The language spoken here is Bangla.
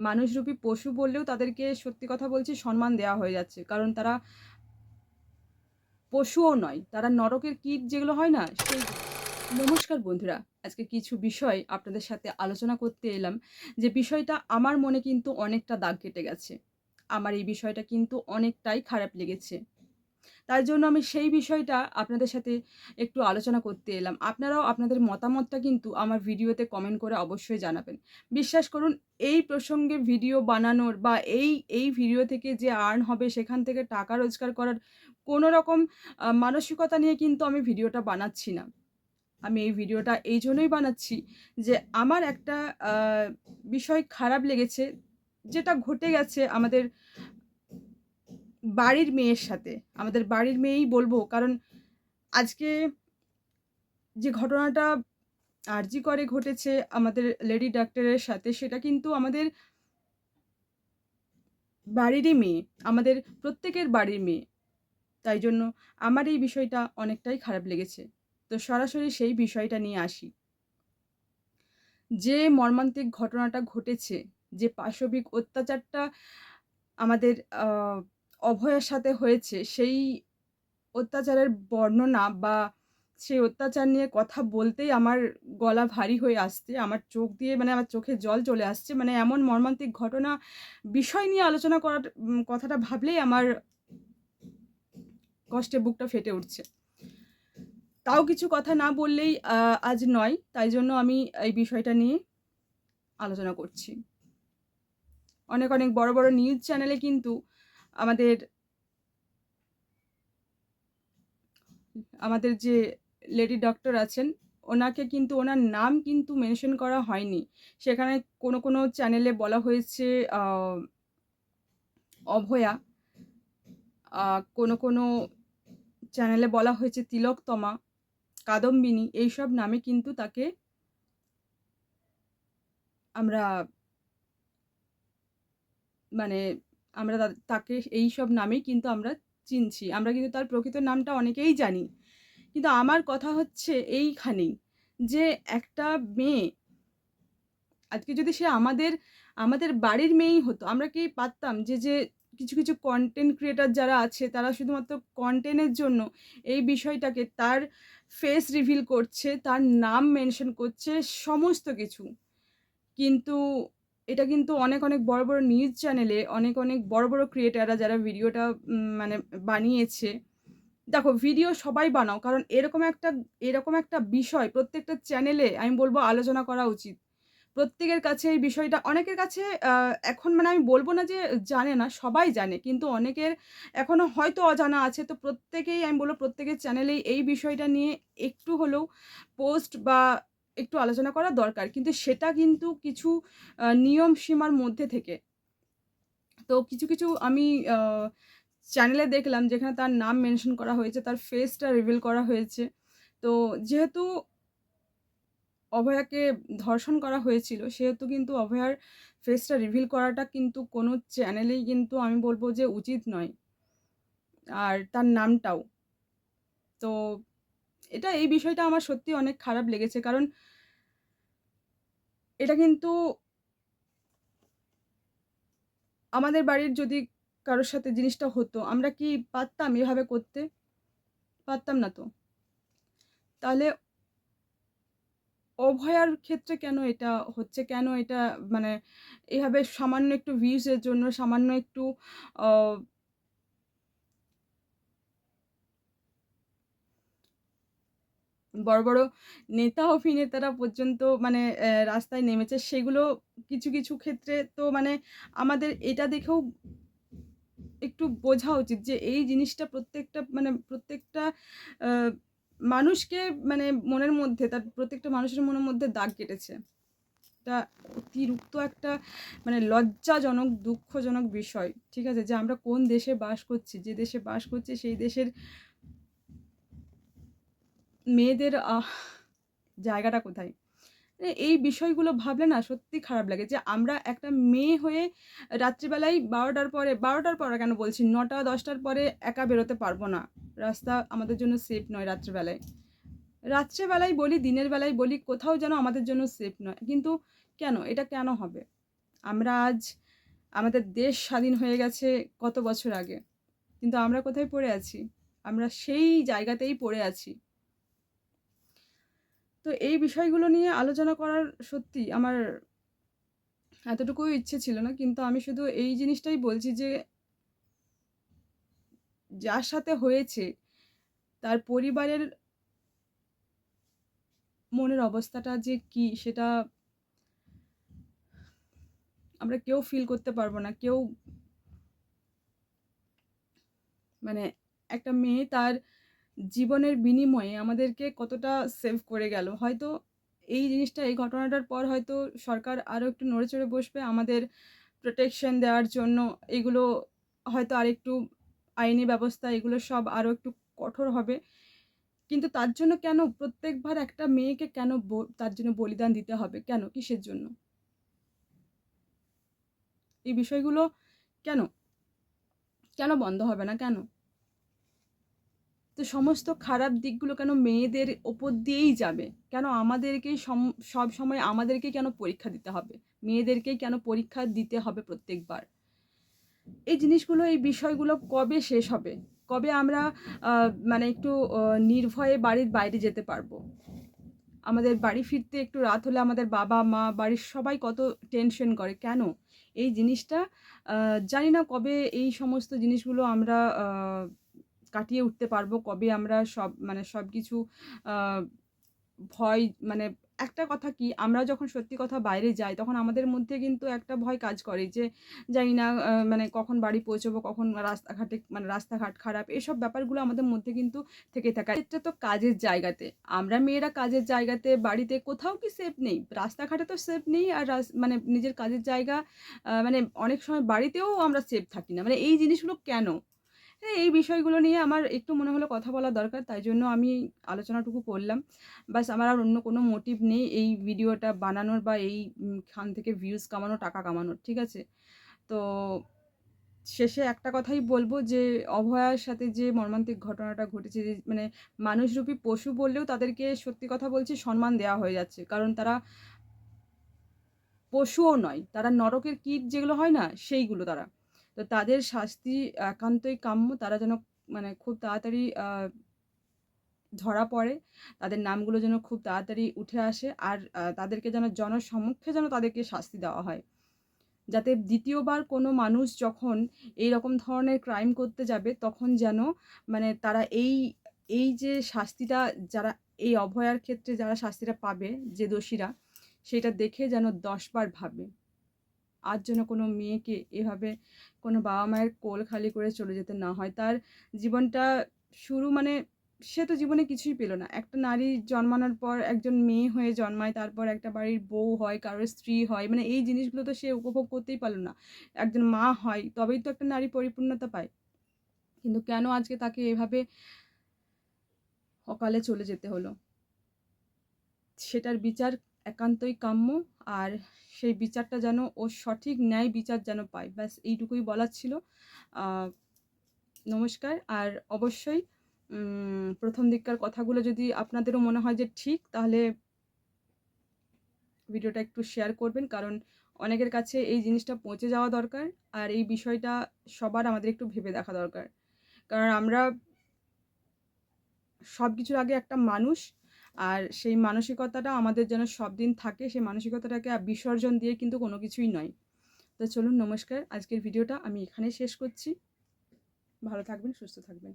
মানুষরূপী পশু বললেও তাদেরকে সত্যি কথা বলছি সম্মান দেওয়া হয়ে যাচ্ছে। কারণ তারা পশুও নয়, তারা নরকের কীট যেগুলো হয় না, সেই নমস্কার বন্ধুরা, আজকে কিছু বিষয় আপনাদের সাথে আলোচনা করতে এলাম যে বিষয়টা আমার মনে কিন্তু অনেকটা দাগ কেটে গেছে। আমার এই বিষয়টা কিন্তু অনেকটাই খারাপ লেগেছে। তাই জন্য আমি সেই বিষয়টা আপনাদের সাথে একটু আলোচনা করতে এলাম। আপনারাও আপনাদের মতামতটা কিন্তু আমার ভিডিওতে কমেন্ট করে অবশ্যই জানাবেন। বিশ্বাস করুন, এই প্রসঙ্গে ভিডিও বানানোর বা এই এই ভিডিও থেকে যে আর্ন হবে, সেখান থেকে টাকা রোজগার করার কোনো রকম মানসিকতা নিয়ে কিন্তু আমি ভিডিওটা বানাচ্ছি না। আমি এই ভিডিওটা এই জন্যই বানাচ্ছি যে আমার একটা বিষয় খারাপ লেগেছে, যেটা ঘটে গেছে আমাদের বাড়ির মেয়ের সাথে। আমাদের বাড়ির মেয়েই বলব, কারণ আজকে যে ঘটনাটা আরজি করে ঘটেছে আমাদের লেডি ডাক্তারের সাথে, সেটা কিন্তু আমাদের বাড়িরই মেয়ে, আমাদের প্রত্যেকের বাড়ির মেয়ে। তাই জন্য আমার এই বিষয়টা অনেকটাই খারাপ লেগেছে। তো সরাসরি সেই বিষয়টা নিয়ে আসি। যে মর্মান্তিক ঘটনাটা ঘটেছে, যে পাশবিক অত্যাচারটা আমাদের অভয়ার সাথে হয়েছে, সেই অত্যাচারের বর্ণনা বা সেই অত্যাচার নিয়ে কথা বলতেই আমার গলা ভারী হয়ে আসছে। আমার চোখ দিয়ে মানে আমার চোখে জল চলে আসছে। মানে এমন মর্মান্তিক ঘটনা, বিষয় নিয়ে আলোচনা করার কথাটা ভাবলেই আমার কষ্টে বুকটা ফেটে উঠছে। তাও কিছু কথা না বললেই আজ নয়। তাই জন্য আমি এই বিষয়টা নিয়ে আলোচনা করছি। অনেক অনেক বড় বড় নিউজ চ্যানেলে কিন্তু আমাদের আমাদের যে লেডি ডক্টর আছেন, ওনাকে কিন্তু, ওনার নাম কিন্তু মেনশন করা হয়নি। সেখানে কোনো কোনো চ্যানেলে বলা হয়েছে অভয়া। কোনো কোনো চ্যানেলে বলা হয়েছে তিলকতমা কাদম্বিনী, এইসব নামে কিন্তু তাকে আমরা মানে আমরা তাকে এই সব নামেই কিন্তু আমরা চিনছি। আমরা কিন্তু তার প্রকৃত নামটা অনেকেই জানি। কিন্তু আমার কথা হচ্ছে এইখানেই যে একটা মেয়ে আজকে যদি সে আমাদের আমাদের বাড়ির মেয়েই হতো, আমরা কি পারতাম যে যে কিছু কিছু কন্টেন্ট ক্রিয়েটার যারা আছে, তারা শুধুমাত্র কন্টেন্টের জন্য এই বিষয়টাকে তার ফেস রিভিল করছে, তার নাম মেনশন করছে, সমস্ত কিছু। কিন্তু এটা কিন্তু অনেক অনেক বড় বড় নিউজ চ্যানেলে অনেক অনেক বড় বড় ক্রিয়েটাররা যারা ভিডিওটা মানে বানিয়েছে। দেখো ভিডিও সবাই বানাও, কারণ এরকম একটা এরকম একটা বিষয় প্রত্যেকটা চ্যানেলে আমি বলব আলোচনা করা উচিত। প্রত্যেকের কাছে এই বিষয়টা, অনেকের কাছে এখন মানে আমি বলব না যে জানে না, সবাই জানে, কিন্তু অনেকের এখনও হয়তো অজানা আছে। তো প্রত্যেকেই, আমি বলব প্রত্যেকের চ্যানেলেই এই বিষয়টা নিয়ে একটু হলেও পোস্ট বা একটু আলোচনা করা দরকার। কিন্তু সেটা কিন্তু কিছু নিয়ম সীমার মধ্যে থেকে। তো কিছু কিছু আমি চ্যানেলে দেখলাম যেখানে তার নাম মেনশন করা হয়েছে, তার ফেসটা রিভিল করা হয়েছে। তো যেহেতু অভয়াকে ধর্ষণ করা হয়েছিল, সেহেতু কিন্তু অভয়ার ফেসটা রিভিল করাটা কিন্তু কোনো চ্যানেলেই কিন্তু আমি বলব যে উচিত নয়। আর তার নামটাও। তো এটা, এই বিষয়টা আমার সত্যি অনেক খারাপ লেগেছে। কারণ এটা কিন্তু আমাদের বাড়ির যদি কারোর সাথে জিনিসটা হতো, আমরা কি পারতাম এভাবে করতে? পারতাম না তো। তাহলে অভয়ার ক্ষেত্রে কেন এটা হচ্ছে? কেন এটা মানে এভাবে সামান্য একটু ভিউজের জন্য, সামান্য একটু বড় বড় নেতা অভিনেতারা পর্যন্ত মানে রাস্তায় নেমেছে। সেগুলো কিছু কিছু ক্ষেত্রে তো মানে আমাদের এটা দেখেও একটু বোঝা উচিত যে এই জিনিসটা প্রত্যেকটা মানে প্রত্যেকটা মানুষকে মানে মনের মধ্যে, তার প্রত্যেকটা মানুষের মনের মধ্যে দাগ কেটেছে। এটা অতিরিক্ত একটা মানে লজ্জাজনক, দুঃখজনক বিষয়, ঠিক আছে? যে আমরা কোন দেশে বাস করছি, যে দেশে বাস করছি, সেই দেশের মেয়েদের জায়গাটা কোথায়? এই বিষয়গুলো ভাবলে না সত্যি খারাপ লাগে যে আমরা একটা মেয়ে হয়ে রাত্রিবেলায় বারোটার পরে বারোটার পরে কেন বলছি? নটা, দশটার পরে একা বেরোতে পারব না। রাস্তা আমাদের জন্য সেফ নয় রাত্রিবেলায়। রাত্রেবেলায় বলি, দিনের বেলায় বলি, কোথাও যেন আমাদের জন্য সেফ নয়। কিন্তু কেন? এটা কেন হবে? আমরা আজ, আমাদের দেশ স্বাধীন হয়ে গেছে কত বছর আগে? কিন্তু আমরা কোথায় পড়ে আছি? আমরা সেই জায়গাতেই পড়ে আছি। তো এই বিষয়গুলো নিয়ে আলোচনা করার সত্যি আমার এতটুকু ইচ্ছে ছিল না, কিন্তু আমি শুধু এই জিনিসটাই বলছি যে যার সাথে হয়েছে, তার পরিবারের মনের অবস্থাটা যে কি সেটা আমরা কেউ ফিল করতে পারব না। কেউ মানে একটা মেয়ে তার জীবনের বিনিময়ে আমাদেরকে কতটা সেভ করে গেল। হয়তো এই জিনিসটা, এই ঘটনাটার পর হয়তো সরকার আরও একটু নড়ে চড়ে বসবে আমাদের প্রোটেকশন দেওয়ার জন্য। এগুলো হয়তো আর একটু আইনি ব্যবস্থা, এগুলো সব আরও একটু কঠোর হবে। কিন্তু তার জন্য কেন প্রত্যেকবার একটা মেয়েকে কেন তার জন্য বলিদান দিতে হবে? কেন? কিসের জন্য? এই বিষয়গুলো কেন? কেন বন্ধ হবে না? কেন? তো সমস্ত খারাপ দিকগুলো কেন মেয়েদের ওপর দিয়েই যাবে? কেন আমাদেরকেই সব সময় আমাদেরকে কেন পরীক্ষা দিতে হবে? মেয়েদেরকেই কেন পরীক্ষা দিতে হবে প্রত্যেকবার? এই জিনিসগুলো, এই বিষয়গুলো কবে শেষ হবে? কবে আমরা মানে একটু নির্ভয়ে বাড়ির বাইরে যেতে পারব? আমাদের বাড়ি ফিরতে একটু রাত হলে আমাদের বাবা, মা, বাড়ির সবাই কত টেনশন করে, কেন? এই জিনিসটা জানি না কবে এই সমস্ত জিনিসগুলো আমরা কাটিয়ে উঠতে পারব কবে আমরা সব মানে সব কিছু ভয় মানে একটা কথা কি, আমরা যখন সত্যি কথা বাইরে যাই, তখন আমাদের মধ্যে কিন্তু একটা ভয় কাজ করে যে, জানি না মানে কখন বাড়ি পৌঁছবো, কখন রাস্তাঘাটে মানে রাস্তাঘাট খারাপ, এসব ব্যাপারগুলো আমাদের মধ্যে কিন্তু থেকে থাকে। এটা তো কাজের জায়গাতে। আমরা মেয়েরা কাজের জায়গাতে, বাড়িতে কোথাও কি সেফ নেই? রাস্তাঘাটে তো সেফ নেই আর মানে নিজের কাজের জায়গা মানে অনেক সময় বাড়িতেও আমরা সেফ থাকি না। মানে এই জিনিসগুলো কেন? এই বিষয়গুলো নিয়ে আমার একটু মনে হলো কথা বলা দরকার, তাই জন্য আমি আলোচনাটুকু করলাম। বাস আমার আর অন্য কোনো মোটিভ নেই এই ভিডিওটা বানানোর বা এই খান থেকে ভিউজ কামানো টাকা কামানোর, ঠিক আছে? তো শেষে একটা কথাই বলব যে, অভয়ার সাথে যে মর্মান্তিক ঘটনাটা ঘটেছে, যে মানে মানুষরূপী পশু বললেও তাদেরকে সত্যি কথা বলছি সম্মান দেওয়া হয়ে যাচ্ছে। কারণ তারা পশুও নয়, তারা নরকের কীট যেগুলো হয় না, সেইগুলো তারা। তো তাদের শাস্তি একান্তই কাম্য। তারা যেন মানে খুব তাড়াতাড়ি ধরা পড়ে। তাদের নামগুলো যেন খুব তাড়াতাড়ি উঠে আসে। আর তাদেরকে যেন জনসম্মুখে যেন তাদেরকে শাস্তি দেওয়া হয়। যাতে দ্বিতীয়বার কোনো মানুষ যখন এই রকম ধরনের ক্রাইম করতে যাবে, তখন যেন মানে তারা এই এই যে শাস্তিটা যারা, এই অভয়ার ক্ষেত্রে যারা শাস্তিটা পাবে যে দোষীরা, সেটা দেখে যেন দশবার ভাবে। আর যেন কোনো মেয়েকে এভাবে কোনো বাবা মায়ের কোল খালি করে চলে যেতে না হয়। তার জীবনটা শুরু মানে সে তো জীবনে কিছুই পেল না। একটা নারী জন্মানোর পর একজন মেয়ে হয়ে জন্মায়, তারপর একটা বাড়ির বউ হয়, কারোর স্ত্রী হয় মানে এই জিনিসগুলো তো সে উপভোগ করতেই পারল না। একজন মা হয়, তবেই তো একটা নারী পরিপূর্ণতা পায়। কিন্তু কেন আজকে তাকে এভাবে অকালে চলে যেতে হলো? সেটার বিচার একান্তই কাম্য, আর সেই বিচারটা যেন ও সঠিক ন্যায় বিচার যেন পায়। ব্যাস, এইটুকুই বলার ছিল। নমস্কার। আর অবশ্যই প্রথম দিককার কথাগুলো যদি আপনাদেরও মনে হয় যে ঠিক, তাহলে ভিডিওটা একটু শেয়ার করবেন, কারণ অনেকের কাছে এই জিনিসটা পৌঁছে যাওয়া দরকার, আর এই বিষয়টা সবার আমাদের একটু ভেবে দেখা দরকার। কারণ আমরা সব কিছুর আগে একটা মানুষ আর সেই মানসিকতাটা আমাদের যেন সব দিন থাকে, সেই মানসিকতাটাকে বিসর্জন দিয়ে কিন্তু কোনো কিছুই নয়। তো চলুন নমস্কার, আজকের ভিডিওটা আমি এখানে শেষ করছি। ভালো থাকবেন, সুস্থ থাকবেন।